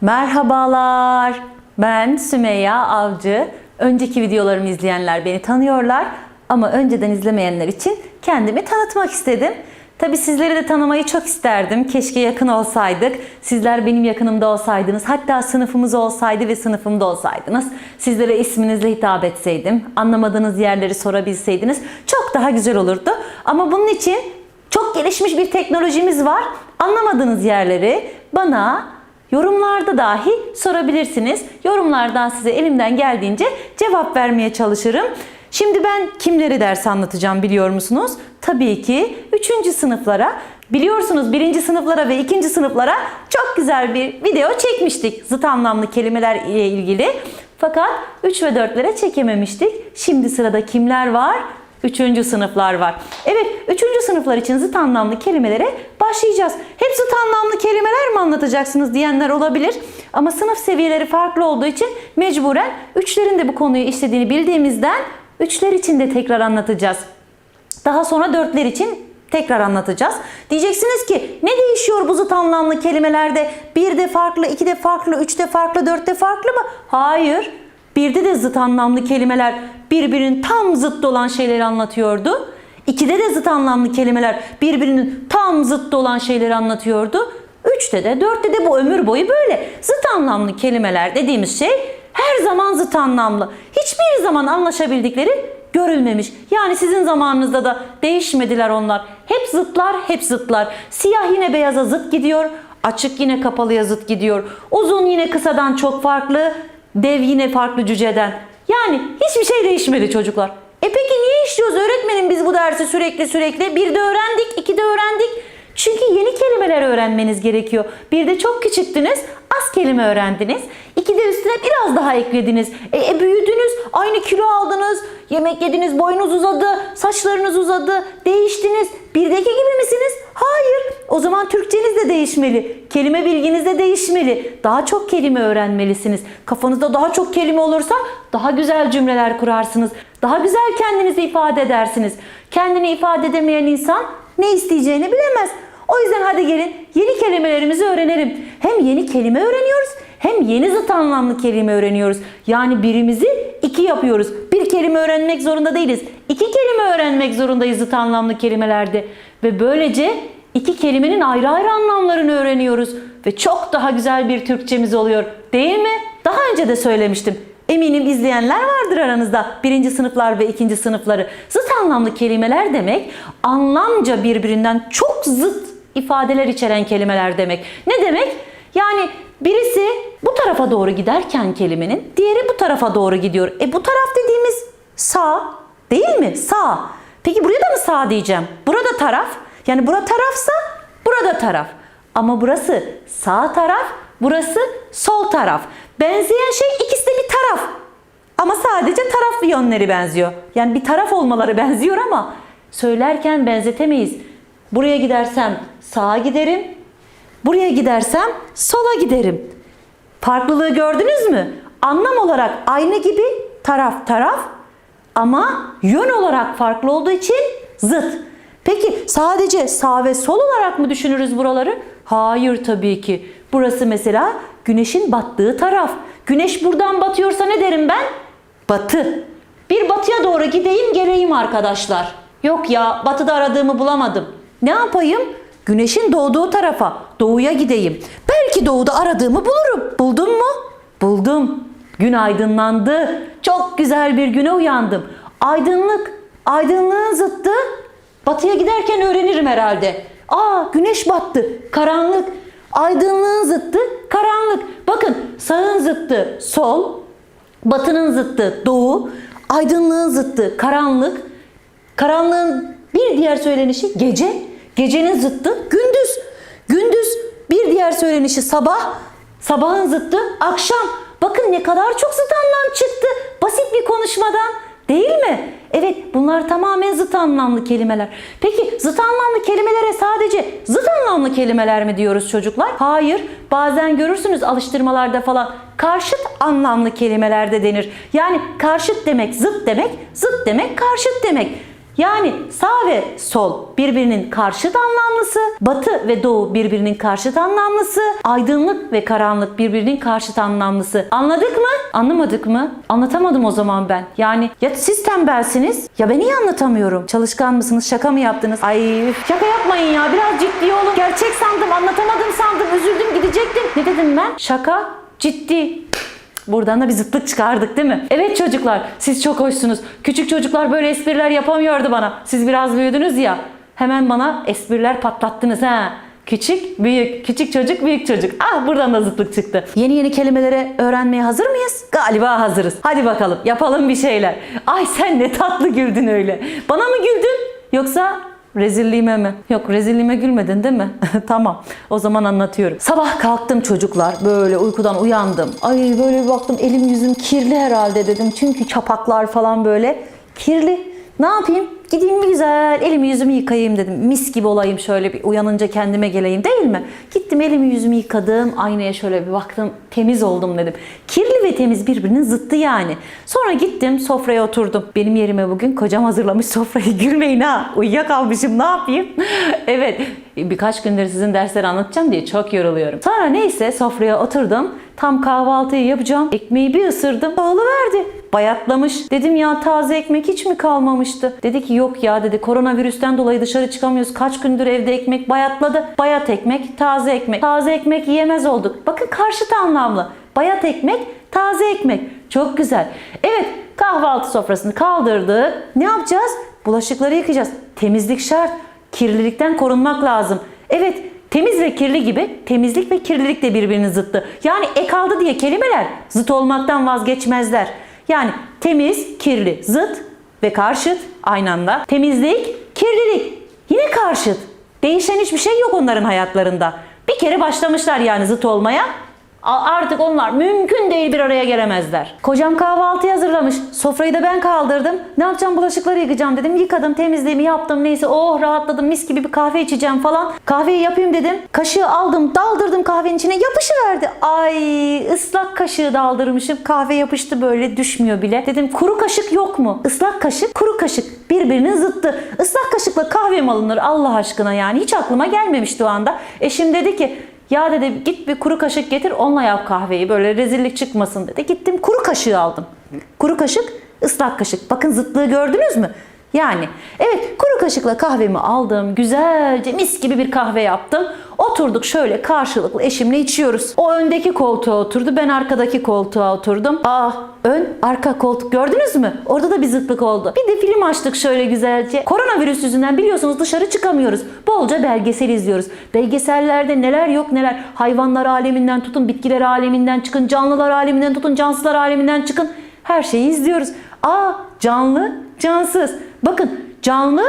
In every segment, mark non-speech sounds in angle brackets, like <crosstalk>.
Merhabalar. Ben Sümeyya Avcı. Önceki videolarımı izleyenler beni tanıyorlar ama önceden izlemeyenler için kendimi tanıtmak istedim. Tabi sizleri de tanımayı çok isterdim. Keşke yakın olsaydık. Sizler benim yakınımda olsaydınız. Hatta sınıfımız olsaydı ve sınıfımda olsaydınız. Sizlere isminizle hitap etseydim. Anlamadığınız yerleri sorabilseydiniz çok daha güzel olurdu. Ama bunun için çok gelişmiş bir teknolojimiz var. Anlamadığınız yerleri bana yorumlarda dahi sorabilirsiniz. Yorumlardan size elimden geldiğince cevap vermeye çalışırım. Şimdi ben kimleri ders anlatacağım biliyor musunuz? Tabii ki 3. sınıflara. Biliyorsunuz 1. sınıflara ve 2. sınıflara çok güzel bir video çekmiştik. Zıt anlamlı kelimeler ile ilgili. Fakat 3 ve 4'lere çekememiştik. Şimdi sırada kimler var? Üçüncü sınıflar var. Evet, üçüncü sınıflar için zıt anlamlı kelimelere başlayacağız. Hep zıt anlamlı kelimeler mi anlatacaksınız diyenler olabilir. Ama sınıf seviyeleri farklı olduğu için mecburen üçlerin de bu konuyu işlediğini bildiğimizden üçler için de tekrar anlatacağız. Daha sonra dörtler için tekrar anlatacağız. Diyeceksiniz ki ne değişiyor bu zıt anlamlı kelimelerde? Bir de farklı, iki de farklı, üç de farklı, dört de farklı mı? Hayır. Birde de zıt anlamlı kelimeler birbirinin tam zıt olan şeyleri anlatıyordu. İkide de zıt anlamlı kelimeler birbirinin tam zıt olan şeyleri anlatıyordu. Üçte de dörtte de bu ömür boyu böyle. Zıt anlamlı kelimeler dediğimiz şey her zaman zıt anlamlı. Hiçbir zaman anlaşabildikleri görülmemiş. Yani sizin zamanınızda da değişmediler onlar. Hep zıtlar, hep zıtlar. Siyah yine beyaza zıt gidiyor. Açık yine kapalıya zıt gidiyor. Uzun yine kısadan çok farklı. Dev yine farklı cüceden. Yani hiçbir şey değişmedi çocuklar. E peki niye işliyoruz öğretmenim biz bu dersi sürekli sürekli? Bir de öğrendik, iki de öğrendik. Çünkü yeni kelimeler öğrenmeniz gerekiyor. Bir de çok küçüktünüz, az kelime öğrendiniz. İki de üstüne biraz daha eklediniz. E, e, büyüdünüz, aynı kilo aldınız, yemek yediniz, boyunuz uzadı, saçlarınız uzadı, değiştiniz. Birdeki gibi misiniz? Hayır. O zaman Türkçeniz de değişmeli. Kelime bilginiz de değişmeli. Daha çok kelime öğrenmelisiniz. Kafanızda daha çok kelime olursa daha güzel cümleler kurarsınız. Daha güzel kendinizi ifade edersiniz. Kendini ifade edemeyen insan ne isteyeceğini bilemez. O yüzden hadi gelin yeni kelimelerimizi öğrenelim. Hem yeni kelime öğreniyoruz hem yeni zıt anlamlı kelime öğreniyoruz. Yani birimizi iki yapıyoruz. Bir kelime öğrenmek zorunda değiliz. İki kelime öğrenmek zorundayız zıt anlamlı kelimelerde. Ve böylece iki kelimenin ayrı ayrı anlamlarını öğreniyoruz. Ve çok daha güzel bir Türkçemiz oluyor. Değil mi? Daha önce de söylemiştim. Eminim izleyenler vardır aranızda. Birinci sınıflar ve ikinci sınıfları. Zıt anlamlı kelimeler demek anlamca birbirinden çok zıt ifadeler içeren kelimeler demek. Ne demek? Yani birisi bu tarafa doğru giderken kelimenin diğeri bu tarafa doğru gidiyor. E bu taraf dediğimiz sağ değil mi? Sağ. Peki buraya da mı sağ diyeceğim? Burada taraf. Yani bura tarafsa burada taraf. Ama burası sağ taraf, burası sol taraf. Benzeyen şey ikisi de bir taraf. Ama sadece taraflı yönleri benziyor. Yani bir taraf olmaları <laughs> benziyor ama söylerken benzetemeyiz. Buraya gidersem sağa giderim. Buraya gidersem sola giderim. Farklılığı gördünüz mü? Anlam olarak aynı gibi taraf taraf ama yön olarak farklı olduğu için zıt. Peki sadece sağ ve sol olarak mı düşünürüz buraları? Hayır tabii ki. Burası mesela güneşin battığı taraf. Güneş buradan batıyorsa ne derim ben? Batı. Bir batıya doğru gideyim geleyim arkadaşlar. Yok ya batıda aradığımı bulamadım. Ne yapayım? Güneşin doğduğu tarafa, doğuya gideyim. Belki doğuda aradığımı bulurum. Buldun mu? Buldum. Gün aydınlandı. Çok güzel bir güne uyandım. Aydınlık, aydınlığın zıttı. Batıya giderken öğrenirim herhalde. Aa güneş battı. Karanlık. Aydınlığın zıttı karanlık. Bakın sağın zıttı sol, batının zıttı doğu, aydınlığın zıttı karanlık. Karanlığın bir diğer söylenişi gece, gecenin zıttı gündüz. Gündüz bir diğer söylenişi sabah, sabahın zıttı akşam. Bakın ne kadar çok zıt anlam çıktı basit bir konuşmadan. Değil mi? Evet bunlar tamamen zıt anlamlı kelimeler. Peki zıt anlamlı kelimelere sadece zıt anlamlı kelimeler mi diyoruz çocuklar? Hayır. Bazen görürsünüz alıştırmalarda falan karşıt anlamlı kelimeler de denir. Yani karşıt demek zıt demek, zıt demek karşıt demek. Yani sağ ve sol birbirinin karşıt anlamlısı, batı ve doğu birbirinin karşıt anlamlısı, aydınlık ve karanlık birbirinin karşıt anlamlısı. Anladık mı? Anlamadık mı? Anlatamadım o zaman ben. Yani ya siz tembelsiniz ya ben iyi anlatamıyorum. Çalışkan mısınız? Şaka mı yaptınız? Ay şaka yapmayın ya. Biraz ciddi olun. Gerçek sandım, anlatamadım sandım. Üzüldüm, gidecektim. Ne dedim ben? Şaka, ciddi. Buradan da bir zıtlık çıkardık değil mi? Evet çocuklar siz çok hoşsunuz. Küçük çocuklar böyle espriler yapamıyordu bana. Siz biraz büyüdünüz ya. Hemen bana espriler patlattınız ha. Küçük, büyük, küçük çocuk, büyük çocuk. Ah buradan da zıtlık çıktı. Yeni yeni kelimelere öğrenmeye hazır mıyız? Galiba hazırız. Hadi bakalım yapalım bir şeyler. Ay sen ne tatlı güldün öyle. Bana mı güldün? Yoksa Rezilliğime mi? Yok rezilliğime gülmedin değil mi? <laughs> tamam o zaman anlatıyorum. Sabah kalktım çocuklar böyle uykudan uyandım. Ay böyle bir baktım elim yüzüm kirli herhalde dedim. Çünkü çapaklar falan böyle kirli. Ne yapayım? Gideyim bir güzel elimi yüzümü yıkayayım dedim. Mis gibi olayım şöyle bir uyanınca kendime geleyim değil mi? Gittim elimi yüzümü yıkadım. Aynaya şöyle bir baktım. Temiz oldum dedim. Kirli ve temiz birbirinin zıttı yani. Sonra gittim sofraya oturdum. Benim yerime bugün kocam hazırlamış sofrayı. <laughs> Gülmeyin ha. Uyuyakalmışım ne yapayım? <laughs> evet birkaç gündür sizin dersleri anlatacağım diye çok yoruluyorum. Sonra neyse sofraya oturdum. Tam kahvaltıyı yapacağım. Ekmeği bir ısırdım. Pahalı verdi. Bayatlamış. Dedim ya taze ekmek hiç mi kalmamıştı? Dedi ki yok ya dedi koronavirüsten dolayı dışarı çıkamıyoruz. Kaç gündür evde ekmek bayatladı. Bayat ekmek, taze ekmek. Taze ekmek yiyemez olduk. Bakın karşıt anlamlı. Bayat ekmek, taze ekmek. Çok güzel. Evet kahvaltı sofrasını kaldırdık. Ne yapacağız? Bulaşıkları yıkayacağız. Temizlik şart. Kirlilikten korunmak lazım. Evet Temiz ve kirli gibi temizlik ve kirlilik de birbirinin zıttı. Yani ek aldı diye kelimeler zıt olmaktan vazgeçmezler. Yani temiz, kirli, zıt ve karşıt aynı anda. Temizlik, kirlilik yine karşıt. Değişen hiçbir şey yok onların hayatlarında. Bir kere başlamışlar yani zıt olmaya. Artık onlar mümkün değil bir araya gelemezler. Kocam kahvaltı hazırlamış. Sofrayı da ben kaldırdım. Ne yapacağım bulaşıkları yıkayacağım dedim. Yıkadım temizliğimi yaptım neyse oh rahatladım mis gibi bir kahve içeceğim falan. Kahveyi yapayım dedim. Kaşığı aldım daldırdım kahvenin içine yapışıverdi. Ay ıslak kaşığı daldırmışım. Kahve yapıştı böyle düşmüyor bile. Dedim kuru kaşık yok mu? Islak kaşık kuru kaşık birbirinin zıttı. Islak kaşıkla kahve mi alınır Allah aşkına yani hiç aklıma gelmemişti o anda. Eşim dedi ki ya dedi git bir kuru kaşık getir onunla yap kahveyi böyle rezillik çıkmasın dedi. Gittim kuru kaşığı aldım. Kuru kaşık, ıslak kaşık. Bakın zıtlığı gördünüz mü? Yani evet kuru kaşıkla kahvemi aldım. Güzelce mis gibi bir kahve yaptım. Oturduk şöyle karşılıklı eşimle içiyoruz. O öndeki koltuğa oturdu. Ben arkadaki koltuğa oturdum. Ah ön arka koltuk gördünüz mü? Orada da bir zıtlık oldu. Bir de film açtık şöyle güzelce. Koronavirüs yüzünden biliyorsunuz dışarı çıkamıyoruz. Bolca belgesel izliyoruz. Belgesellerde neler yok neler. Hayvanlar aleminden tutun, bitkiler aleminden çıkın, canlılar aleminden tutun, cansızlar aleminden çıkın. Her şeyi izliyoruz. Aa canlı, cansız. Bakın canlı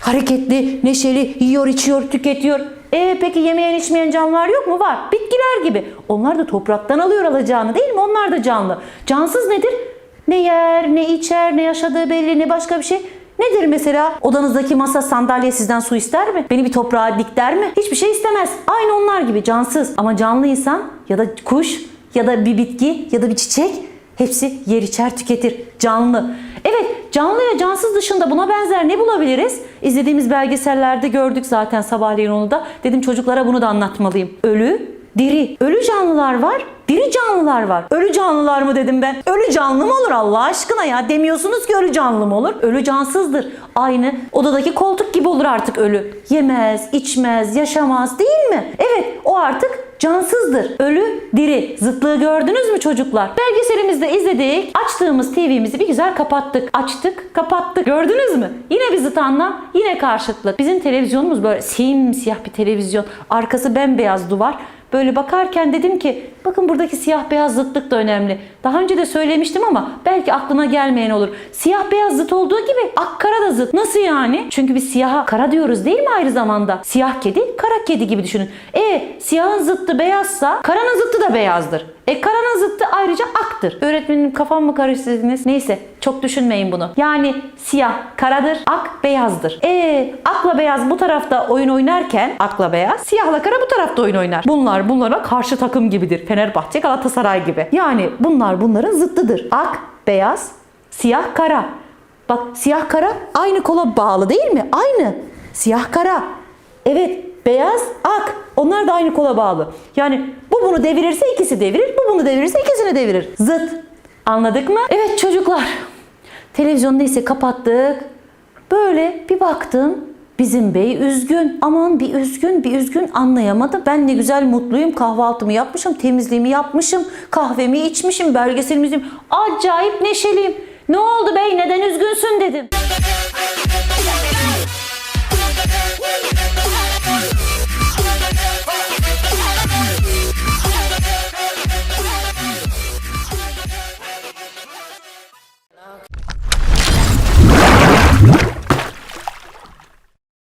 hareketli, neşeli, yiyor, içiyor, tüketiyor. E peki yemeyen içmeyen canlılar yok mu? Var. Bitkiler gibi. Onlar da topraktan alıyor alacağını değil mi? Onlar da canlı. Cansız nedir? Ne yer, ne içer, ne yaşadığı belli, ne başka bir şey. Nedir mesela? Odanızdaki masa sandalye sizden su ister mi? Beni bir toprağa dik der mi? Hiçbir şey istemez. Aynı onlar gibi cansız. Ama canlı insan ya da kuş ya da bir bitki ya da bir çiçek hepsi yer içer tüketir. Canlı. Evet canlı ya cansız dışında buna benzer ne bulabiliriz? İzlediğimiz belgesellerde gördük zaten sabahleyin onu da. Dedim çocuklara bunu da anlatmalıyım. Ölü, diri. Ölü canlılar var, diri canlılar var. Ölü canlılar mı dedim ben? Ölü canlı mı olur Allah aşkına ya? Demiyorsunuz ki ölü canlı mı olur? Ölü cansızdır. Aynı odadaki koltuk gibi olur artık ölü. Yemez, içmez, yaşamaz değil mi? Evet o artık cansızdır. Ölü, diri. Zıtlığı gördünüz mü çocuklar? Belgeselimizde izledik. Açtığımız TV'mizi bir güzel kapattık. Açtık, kapattık. Gördünüz mü? Yine bir zıt anlam, yine karşıtlık. Bizim televizyonumuz böyle simsiyah bir televizyon. Arkası bembeyaz duvar. Böyle bakarken dedim ki bakın buradaki siyah beyaz zıtlık da önemli. Daha önce de söylemiştim ama belki aklına gelmeyen olur. Siyah beyaz zıt olduğu gibi ak kara da zıt. Nasıl yani? Çünkü biz siyaha kara diyoruz değil mi ayrı zamanda? Siyah kedi kara kedi gibi düşünün. E siyahın zıttı beyazsa karanın zıttı da beyazdır. E karanın zıttı ayrıca aktır. Öğretmenim kafam mı karıştırdınız? Neyse çok düşünmeyin bunu. Yani siyah karadır, ak beyazdır. E akla beyaz bu tarafta oyun oynarken akla beyaz, siyahla kara bu tarafta oyun oynar. Bunlar bunlara karşı takım gibidir. Fenerbahçe Galatasaray gibi. Yani bunlar bunların zıttıdır. Ak, beyaz, siyah, kara. Bak siyah kara aynı kola bağlı değil mi? Aynı. Siyah kara. Evet beyaz ak. Onlar da aynı kola bağlı. Yani bu bunu devirirse ikisi devirir. Bu bunu devirirse ikisini devirir. Zıt. Anladık mı? Evet çocuklar. Televizyonu neyse kapattık. Böyle bir baktım. Bizim bey üzgün. Aman bir üzgün bir üzgün anlayamadı. Ben ne güzel mutluyum. Kahvaltımı yapmışım. Temizliğimi yapmışım. Kahvemi içmişim. Belgeselimi izledim. Acayip neşeliyim. Ne oldu bey neden üzgünsün dedim.